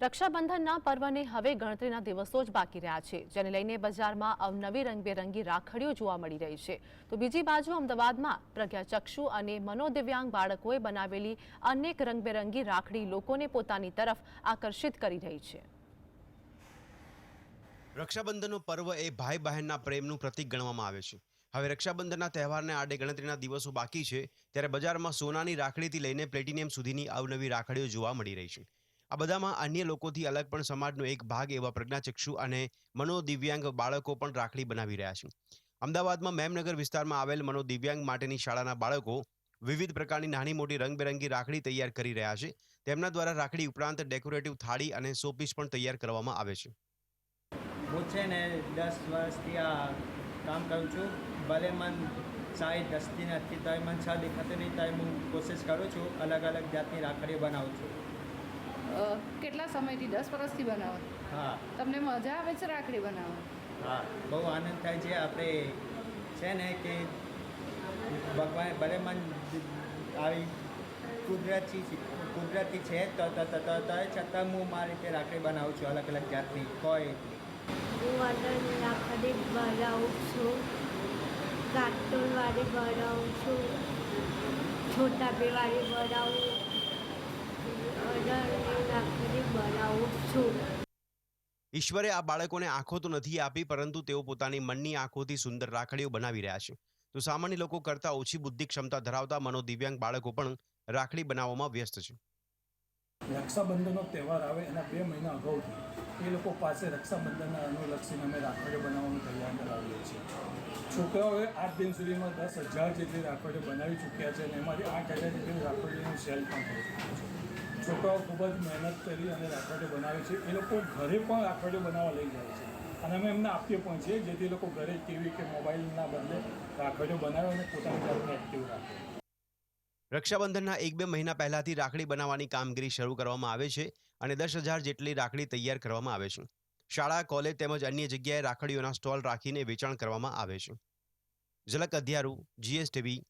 રક્ષાબંધનના પર્વને હવે ગણતરીના દિવસો જ બાકી રહ્યા છે, જેને લઈને બજારમાં અવનવી રંગબેરંગી રાખડીઓ જોવા મળી રહી છે. તો બીજી બાજુ અમદાવાદમાં પ્રજ્ઞાચક્ષુ અને મનોદિવ્યાંગ બાળકોએ બનાવેલી અનેક રંગબેરંગી રાખડી લોકોને પોતાની તરફ આકર્ષિત કરી રહી છે. રક્ષાબંધનનો પર્વ એ ભાઈ બહેનના પ્રેમનું પ્રતીક ગણવામાં આવે છે. હવે રક્ષાબંધનના તહેવારને આડે ગણતરીના દિવસો બાકી છે, ત્યારે બજારમાં સોનાની રાખડીથી લઈને પ્લેટિનિયમ સુધીની અવનવી રાખડીઓ જોવા મળી રહી છે. આ બધામાં અન્ય લોકોથી અલગ પણ સમાજનો એક ભાગ એવા પ્રજ્ઞાચક્ષુ અને મનોદિવ્યાંગ બાળકો પણ રાખડી બનાવી રહ્યા છે. અમદાવાદમાં મેમનગર વિસ્તારમાં આવેલ મનોદિવ્યાંગ માટેની શાળાના બાળકો વિવિધ પ્રકારની નાની મોટી રંગબેરંગી રાખડી તૈયાર કરી રહ્યા છે. તેમના દ્વારા રાખડી ઉપરાંત ડેકોરેટિવ થાળી અને શોપીસ પણ તૈયાર કરવામાં આવે છે. હું છે ને દસ વર્ષથી આ કામ કરું છું. ભલે મન સાઈઠ દસથી નથી તો મન છ દેખાતું નહીં તો હું કોશિશ કરું છું અલગ અલગ જાતની રાખડીઓ બનાવું છું. કેટલા સમયથી દસ વર્ષથી બનાવો? હા. તમને મજા આવે છે રાખડી બનાવવા હા બહુ આનંદ થાય છે. આપણે છે ને કે ભગવાન ભલે મન આવી કુદરતી કુદરતી છે તો છતાં હું મારી રીતે રાખડી બનાવું છું અલગ અલગ જાતની. કોઈ હું વાદળની રાખડી બનાવું છું. કાર્ટૂનવાળી બનાવું છું. છોટા બેવાળી બનાવું. વાદળની રાખડી બનાવું છું. ઈશ્વરે આ બાળકોને આંખો તો નથી આપી પરંતુ તેઓ પોતાની મનની આંખોથી સુંદર રાખડીઓ બનાવી રહ્યા છે. તો સામાન્ય લોકો કરતાં ઓછી બુદ્ધિ ક્ષમતા ધરાવતા મનોદિવ્યાંગ બાળકો પણ રાખડી બનાવવામાં વ્યસ્ત છે. રક્ષાબંધનનો તહેવાર આવે એના બે મહિના અગાઉથી એ લોકો પાસે રક્ષાબંધનના અનુલક્ષીને અમે રાખડીઓ બનાવવાનું તૈયાર કરાવીએ છીએ. છોકરાઓએ આઠ દિન સુધીમાં દસ હજાર જેટલી રાખડીઓ બનાવી ચૂક્યા છે અને એમાંથી આઠ હજાર જેટલી રાખડીઓનું સેલ પણ થઈ ચૂક્યું છે. છોકરાઓ ખૂબ જ મહેનત કરી અને રાખડીઓ બનાવે છે. એ લોકો ઘરે પણ રાખડીઓ બનાવવા લઈ જાય છે. અને અમે એમને આપીએ પણ છીએ, જેથી લોકો ઘરે ટીવી કે મોબાઈલના બદલે રાખડીઓ બનાવે અને પોતાની જાતને એક્ટિવ રાખે. રક્ષાબંધનના એક બે મહિના પહેલાથી રાખડી બનાવવાની કામગીરી શરૂ કરવામાં આવે છે અને દસ હજાર જેટલી રાખડી તૈયાર કરવામાં આવે છે. શાળા, કોલેજ તેમજ અન્ય જગ્યાએ રાખડીઓના સ્ટોલ રાખીને વેચાણ કરવામાં આવે છે. ઝલક અધ્યારું, જીએસટીવી